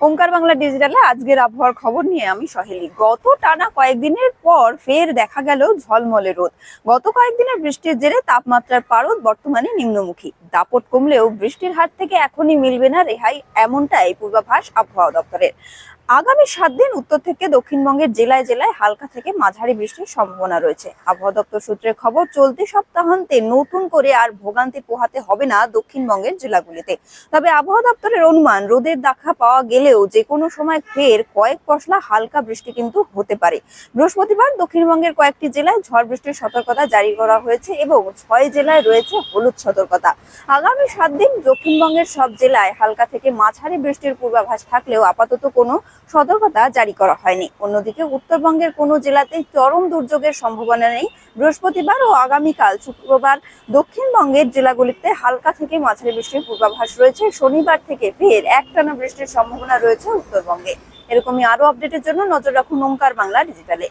ওঙ্কার বাংলা ডিজিটালে আজকের আবহাওয়ার খবর নিয়ে আমি সহেলি। গত টানা কয়েকদিনের পর ফের দেখা গেল ঝলমলে রোদ। গত কয়েকদিনের বৃষ্টির জেরে তাপমাত্রার পারদ বর্তমানে নিম্নমুখী। দাপট কমলেও বৃষ্টির হাত থেকে এখনই মিলবে না রেহাই, এমনটাই পূর্বাভাস আবহাওয়া দপ্তরের। আগামী সাত দিন উত্তর থেকে দক্ষিণবঙ্গের জেলায় জেলায় হালকা থেকে মাঝারি বৃষ্টির সম্ভাবনা রয়েছে। আবহাওয়া দপ্তর সূত্রের খবর, চলতি সপ্তাহান্তে নতুন করে আর ভোগান্তি পোহাতে হবে না দক্ষিণবঙ্গের জেলাগুলিতে। তবে আবহাওয়া দপ্তরের অনুমান, রোদের দেখা পাওয়া গেলেও যে কোনো সময় ফের কয়েক পশলা হালকা বৃষ্টি কিন্তু হতে পারে। বৃহস্পতিবার দক্ষিণবঙ্গের কয়েকটি জেলায় ঝড় বৃষ্টির সতর্কতা জারি করা হয়েছে এবং ছয় জেলায় রয়েছে হলুদ সতর্কতা। আগামী সাত দিন দক্ষিণবঙ্গের সব জেলায় হালকা থেকে মাঝারি বৃষ্টির পূর্বাভাস থাকলেও আপাতত কোনো সতর্কতা জারি করা হয়নি। অন্যদিকে উত্তরবঙ্গের কোনো জেলাতেই চরম দুর্যোগের সম্ভাবনা নেই। বৃহস্পতিবার ও আগামীকাল শুক্রবার দক্ষিণবঙ্গের জেলাগুলিতে হালকা থেকে মাঝারি বৃষ্টির পূর্বাভাস রয়েছে। শনিবার থেকে ফের একটানা বৃষ্টির সম্ভাবনা রয়েছে উত্তরবঙ্গে। এরকমই আরও আপডেটের জন্য নজর রাখুন ওঙ্কার বাংলা ডিজিটালে।